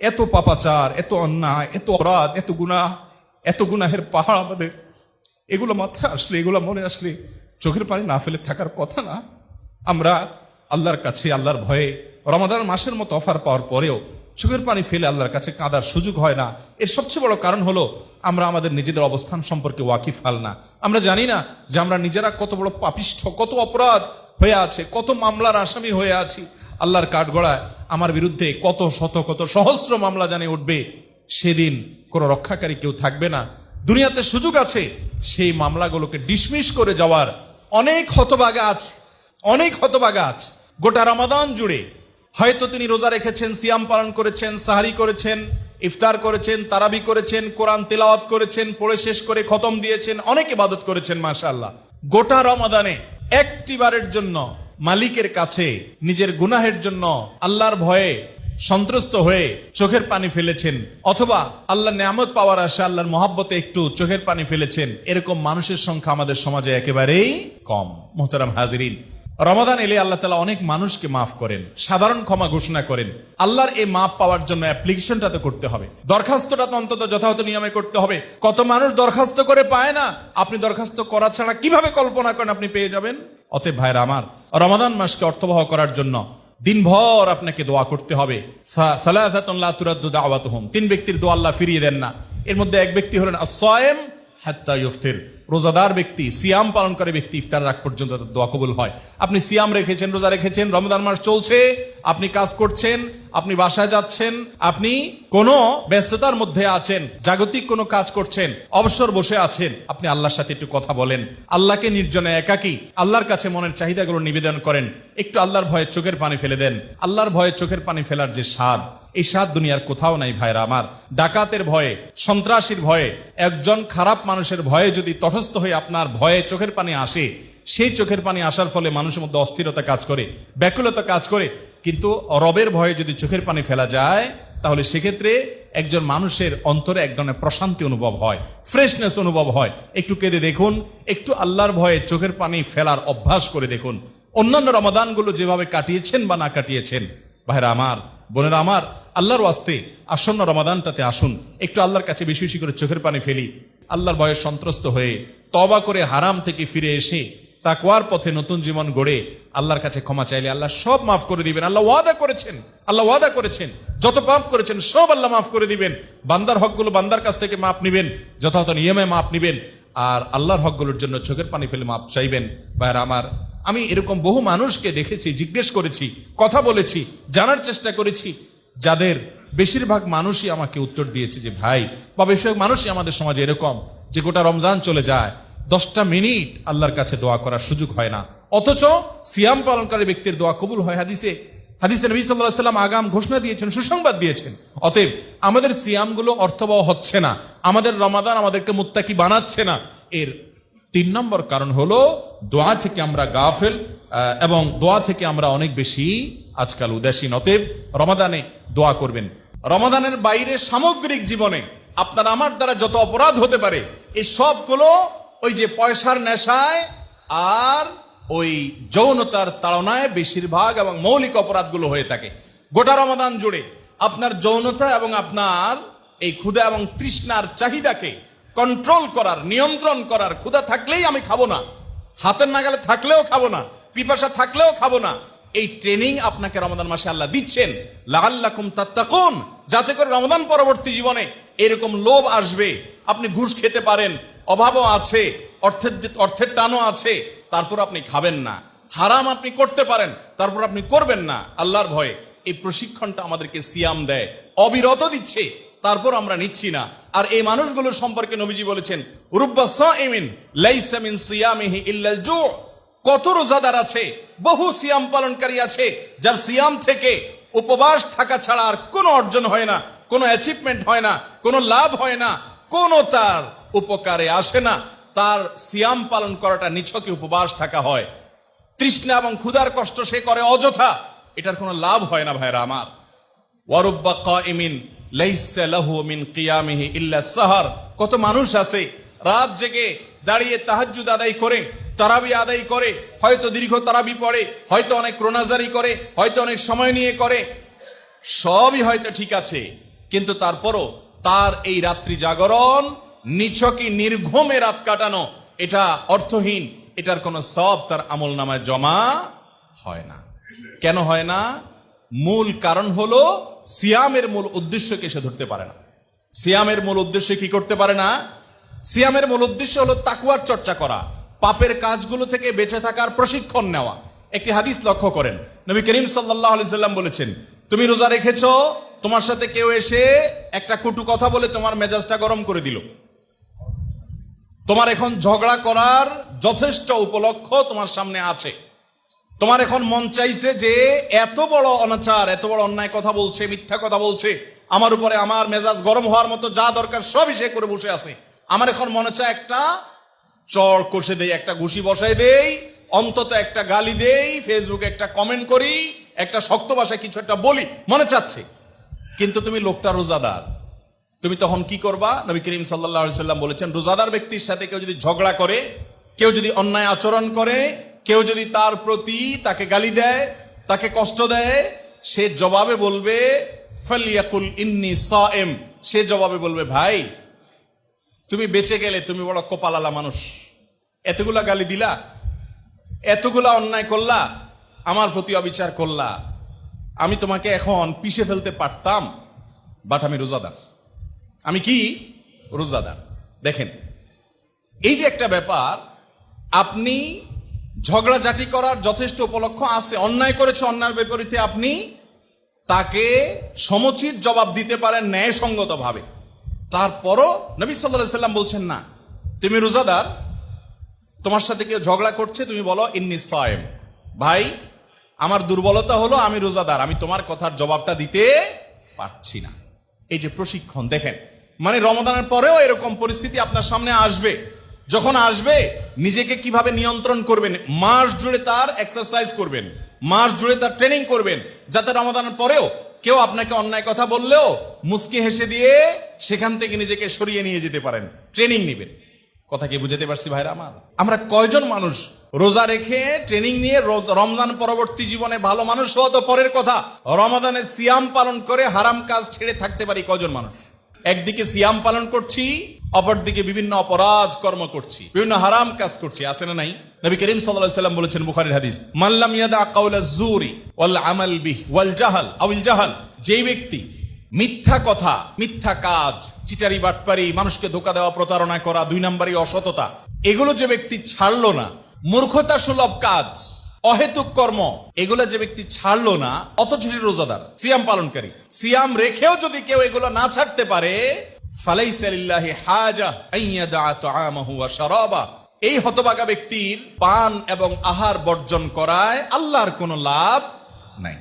এত পাপাচার, এত অন্যায়, এত অপরাধ, এত গুনাহ, এত গুনাহের পাহাড় আমাদের। এগুলো মাথায় আসলে, এগুলো মনে আসলে চোখের পানি না ফেলে থাকার কথা না। আমরা আল্লাহর কাছে, আল্লাহর ভয়ে রমাদান মাসের মতো অফার পাওয়ার পরেও চোখের পানি ফেলে আল্লাহর কাছে কাঁদার সুযোগ হয় না। এর সবচেয়ে বড় কারণ হলো আমরা আমাদের নিজেদের অবস্থান সম্পর্কে ওয়াকিফ হাল না। আমরা জানি না যে আমরা নিজেরা কত বড় পাপিষ্ঠ, কত অপরাধ হয়ে আছে, কত মামলার আসামি হয়ে আছি। আল্লাহর কাঠগড়ায় আমার বিরুদ্ধে কত শত, কত সহস্র মামলা জানে উঠবে, সেদিন কোনো রক্ষাকারী কেউ থাকবে না। দুনিয়াতে সুযোগ আছে, সেই মামলাগুলোকে ডিসমিস করে যাওয়ার অনেক হতবাগা আছে, অনেক হতবাগা আছে। গোটা রমাদান জুড়ে হয়তো তিনি রোজা রেখেছেন, সিয়াম পালন করেছেন, সাহারি করেছেন, ইফতার করেছেন, তারাবি করেছেন, কোরআন তেলাওয়াত করেছেন, পড়ে শেষ করে খতম দিয়েছেন, অনেক ইবাদত করেছেন, মাশাআল্লাহ। গোটা রমাদানে একটিবারের জন্য মালিকের কাছে নিজের গুনাহের জন্য আল্লাহর ভয়ে সন্ত্রস্ত হয়ে চোখের পানি ফেলেছেন, অথবা আল্লাহ নিয়ামত পাওয়ার আশা আল্লাহর মহাব্বতে একটু চোখের পানি ফেলেছেন, এরকম মানুষের সংখ্যা আমাদের সমাজে একেবারেই কম। মোহতারাম হাজিরিন, রমাদান এলে আল্লাহ তালা অনেক মানুষকে মাফ করেন, সাধারণ ক্ষমা ঘোষণা করেন। আল্লাহর এই মাফ পাওয়ার জন্য অ্যাপ্লিকেশনটা তো করতে হবে। দরখাস্তটা তো অন্তত যথাযথ নিয়মে করতে হবে। কত মানুষ দরখাস্ত করে পায় না, আপনি দরখাস্ত করা ছাড়া কীভাবে কল্পনা করেন আপনি পেয়ে যাবেন? অতএব ভাইরা আমার, রমাদান মাসকে অর্থবহ করার জন্য দিনভর আপনাকে দোয়া করতে হবে। তিন ব্যক্তির দোয়া আল্লাহ ফিরিয়ে দেন না এর মধ্যে এক ব্যক্তি হলেন আসয়েম হাত্তা ইফতির রোজাদার ব্যক্তি, সিয়াম পালন করে ব্যক্তি ইফতার রাখ পর্যন্ত তার দোয়া কবুল হয়। আপনি সিয়াম রেখেছেন, রোজা রেখেছেন, রমজান মাস চলছে, আপনি কাজ করছেন, আপনি বাসায় যাচ্ছেন, আপনি কোনো ব্যস্ততার মধ্যে আছেন, জাগতিক কোনো কাজ করছেন, অবসর বসে আছেন, আপনি আল্লাহর সাথে একটু কথা বলেন। আল্লাহকে নির্জনে একাকী, আল্লাহর কাছে মনের চাহিদাগুলো নিবেদন করেন। একটু আল্লাহর ভয়ে চোখের পানি ফেলে দেন। আল্লাহর ভয়ে চোখের পানি ফেলার যে স্বাদ এই স্বাদ দুনিয়ার কোথাও নাই ভাইরা আমার। ডাকাতের ভয়ে, সন্ত্রাসীর ভয়ে, একজন খারাপ মানুষের ভয়ে যদি তটস্থ হয়ে আপনার ভয়ে চোখের পানি আসে, সেই চোখের পানি আসার ফলে মানুষের মধ্যে অস্থিরতা কাজ করে, ব্যাকুলতা কাজ করে। কিন্তু রবের ভয়ে যদি চোখের পানি ফেলা যায়, তাহলে সেক্ষেত্রে একজন মানুষের অন্তরে এক ধরনের প্রশান্তি অনুভব হয়, ফ্রেশনেস অনুভব হয়। একটু কেঁদে দেখুন, একটু আল্লাহর ভয়ে চোখের পানি ফেলার অভ্যাস করে দেখুন। অন্যান্য রমাদানগুলো যেভাবে কাটিয়েছেন বা না কাটিয়েছেন, ভাইরা আমার, বোনেরা আমার আল্লাহর ওয়াস্তে আসন্ন রমাদানটাতে আসুন। একটু আল্লাহর কাছে বেশি বেশি করে চোখের পানি ফেলি। আল্লাহর বয়স সন্ত্রস্ত হয়ে তবা করে হারাম থেকে ফিরে এসে তা তাকওয়ার পথে নতুন জীবন গড়ে আল্লাহর কাছে ক্ষমা চাইলে আল্লাহ সব মাফ করে দিবেন। আল্লাহ ওয়াদা করেছেন, আল্লাহ ওয়াদা করেছেন। যত পাপ করেছেন, সব আল্লাহ মাফ করে দিবেন। বান্দার হকগুলো বান্দার কাছ থেকে মাপ নিবেন, যথাযথ নিয়মে মাপ নিবেন। আর আল্লাহর হকগুলোর জন্য চোখের পানি ফেলে মাপ চাইবেন। ভাইয়ের আমার, আমি এরকম বহু মানুষকে দেখেছি, জিজ্ঞেস করেছি, কথা বলেছি, জানার চেষ্টা করেছি। যাদের বেশিরভাগ মানুষই আমাকে উত্তর দিয়েছে যে, ভাই, বা বেশিরভাগ মানুষই আমাদের সমাজে এরকম যে গোটা রমজান চলে যায়, দশটা মিনিট আল্লাহর কাছে দোয়া করার সুযোগ হয় না। অথচ সিয়াম পালনকারী ব্যক্তির দোয়া কবুল হয় হাদিসে। হাদিসে নবী সাল্লাহ সাল্লাম আগাম ঘোষণা দিয়েছেন, সুসংবাদ দিয়েছেন। অতএব আমাদের সিয়ামগুলো অর্থবহ হচ্ছে না, আমাদের রমাদান আমাদেরকে মুত্তাকি বানাচ্ছে না। এর তিন নম্বর কারণ হলো দোয়া থেকে আমরা গাফেল এবং দোয়া থেকে আমরা অনেক বেশি আজকাল উদাসীন, অতএব রমাদানে দোয়া করবেন। রমাদানের বাইরে সামগ্রিক জীবনে আপনার আমার দ্বারা যত অপরাধ হতে পারে এই সবগুলো ওই যে পয়সার নেশায় আর ওই যৌনতার তাড়নায় বেশিরভাগ এবং মৌলিক অপরাধগুলো হয়ে থাকে। গোটা রমাদান জুড়ে আপনার যৌনতা এবং আপনার এই ক্ষুধা এবং তৃষ্ণার চাহিদাকে কন্ট্রোল করার, নিয়ন্ত্রণ করার ক্ষুধা থাকলেই আমি খাব না। হাতের নাগালে থাকলেও খাব না, পিপাসা থাকলেও খাব না। এই ট্রেনিং আপনাকে রমাদান মাসে আল্লাহ দিচ্ছেন। লাল্লাকুম তাত্তাকুন, যাতে করে রমাদান পরবর্তী জীবনে এরকম লোভ আসবে, আপনি ঘুষ খেতে পারেন, অভাবও আছে, অর্থের অর্থের টানও আছে, তারপর আপনি খাবেন না। হারাম আপনি করতে পারেন, তারপর আপনি করবেন না। আল্লাহর ভয়ে এই প্রশিক্ষণটা আমাদেরকে সিয়াম দেয়, অবিরত দিচ্ছে, তারপর আমরা নিচ্ছি না। আর এই মানুষগুলোর সম্পর্কে নবীজি বলেছেন, রুব্বা সাইমিন লাইসা মিন সিয়ামিহি ইল্লাল জু। কত রোজাদার আছে বহু সিয়াম পালনকারী আছে, যার সিয়াম থেকে উপবাস থাকা ছাড়া আর কোনো অর্জন হয় না, কোনো অ্যাচিভমেন্ট হয় না, কোনো লাভ হয় না, কোনো তার উপকারে আসে না। তার সিয়াম পালন করাটা নিছকে উপবাস থাকা হয়। তৃষ্ণা এবং ক্ষুধার কষ্ট সে করে অযথা, এটার কোনো লাভ হয় না ভাইরা আমার। ওয়ারুব্বা লাহু মিন কিয়ামিহি ইল্লা সাহার। কত মানুষ আছে, রাত জেগে দাঁড়িয়ে তাহাজ্জুদ আদায় করে তারাবি আদায় করে, হয়তো দীর্ঘ তারাবি পড়ে, হয়তো অনেক ক্রোনাজারি করে, হয়তো অনেক সময় নিয়ে করে, সবই হয়তো ঠিক আছে, কিন্তু তারপরও তার এই রাত্রি জাগরণ নিছকি নির্ঘুমে রাত কাটানো, এটা অর্থহীন, এটার কোনো সব তার আমল নামায় জমা হয় না। কেন হয় না? মূল কারণ হলো সিয়ামের মূল উদ্দেশ্যকে সে ধরতে পারে না। সিয়ামের মূল উদ্দেশ্য কি করতে পারে না? সিয়ামের মূল উদ্দেশ্য হলো তাকুয়ার চর্চা করা। পাপের কাজগুলো থেকে বেঁচে থাকার প্রশিক্ষণ নেওয়া। একটি হাদিস লক্ষ্য করেন। নবী করিম সাল্লাহ সাল্লাম বলেছেন, তুমি রোজা রেখেছ, তোমার সাথে কেউ এসে একটা কুটু কথা বলে তোমার মেজাজটা গরম করে দিল। তোমার এখন ঝগড়া করার যথেষ্ট উপলক্ষ তোমার সামনে আছে। তোমার এখন মন চাইছে যে এত বড় অনাচার, এত বড় অন্যায় কথা বলছে, মিথ্যা কথা বলছে, আমার উপরে আমার মেজাজ গরম হওয়ার মতো যা দরকার সবই সে করে বসে আছে। আমার এখন মনে চায় একটা চড় কষে দেই, একটা ঘুষি বসাই দেই, অন্তত একটা গালি দেই ফেসবুকে একটা কমেন্ট করি, একটা শক্ত ভাষায় কিছু একটা বলি, মনে চাচ্ছে। কিন্তু তুমি লোকটা রোজাদার। তুমি তখন কি করবা? নবী করিম সাল্লাহ সাল্লাম বলেছেন, রোজাদার ব্যক্তির সাথে কেউ যদি ঝগড়া করে, কেউ যদি অন্যায় আচরণ করে, কেউ যদি তার প্রতি তাকে গালি দেয়, তাকে কষ্ট দেয়, সে জবাবে বলবে, ফালিয়াকুল ইন্নি সে জবাবে বলবে, ভাই, তুমি বেঁচে গেলে তুমি বড় কপালালা মানুষ। এতগুলা গালি দিলা, এতগুলা অন্যায় করলা, আমার প্রতি অবিচার করলা। আমি তোমাকে এখন পিষে ফেলতে পারতাম বাট আমি রোজাদার। আমি কি? রোজাদার। দেখেন, এই যে একটা ব্যাপার, আপনি ঝগড়াঝাটি করার যথেষ্ট উপলক্ষ আছে, অন্যায় করেছে, অন্যায়ের বিপরীতে আপনি তাকে সমুচিত জবাব দিতে পারেন ন্যায়সঙ্গতভাবে। তারপরও নবী সাল্লাহ সাল্লাম বলছেন না, তুমি রোজাদার তোমার সাথে কেউ ঝগড়া করছে, তুমি বলো, ইন্নি সায়েম। ভাই, আমার দুর্বলতা হলো আমি রোজাদার, আমি তোমার কথার জবাবটা দিতে পারছি না। এই যে প্রশিক্ষণ, দেখেন মানে রমদানের পরেও এরকম পরিস্থিতি আপনার সামনে আসবে। যখন আসবে, নিজেকে কীভাবে নিয়ন্ত্রণ করবেন, মাস জুড়ে তার এক্সারসাইজ করবেন, মাস জুড়ে তার ট্রেনিং করবেন, যাতে রমদানের পরেও কেউ আপনাকে অন্যায় কথা বললেও মুস্কি হেসে দিয়ে সেখান থেকে নিজেকে সরিয়ে নিয়ে যেতে পারেন। ট্রেনিং নেবেন। কথা কি বুঝাতে পারছি ভাইরা আমার? আমরা কয়জন মানুষ রোজা রেখে ট্রেনিং নিয়ে রমজান পরবর্তী জীবনে ভালো মানুষ হওয়া তো পরের কথা। রমাদানে সিয়াম পালন করে হারাম কাজ ছেড়ে থাকতে পারি কয়জন মানুষ? একদিকে সিয়াম পালন করছি, অপরদিকে বিভিন্ন অপরাধ কর্ম করছি, বিভিন্ন হারাম কাজ করছি, আছে না নাই? নবী করিম সাল্লাম বলেছেন বুখারীর হাদিস মাল্লাম ইয়াদা কাউলা জুরি ওয়াল আমাল বিহ ওয়াল জাহাল আউল জাহাল যেই ব্যক্তি মিথ্যা কথা, মিথ্যা কাজ, চিটারি বাটপারি, মানুষকে ধোকা দেওয়া, প্রতারণা করা, দুই নাম্বারই অসততা। এগুলো যে ব্যক্তি ছাড়লো না, মূর্খতা সুলভ কাজ, অহেতুক কর্ম, এগুলো যে ব্যক্তি ছাড়লো না, অথচ রোজাদার, সিয়াম পালনকারী। সিয়াম রেখেও যদি কেউ এগুলো না ছাড়তে পারে এই হতবাগা ব্যক্তির পান এবং আহার বর্জন করায় আল্লাহর কোনো লাভ নাই।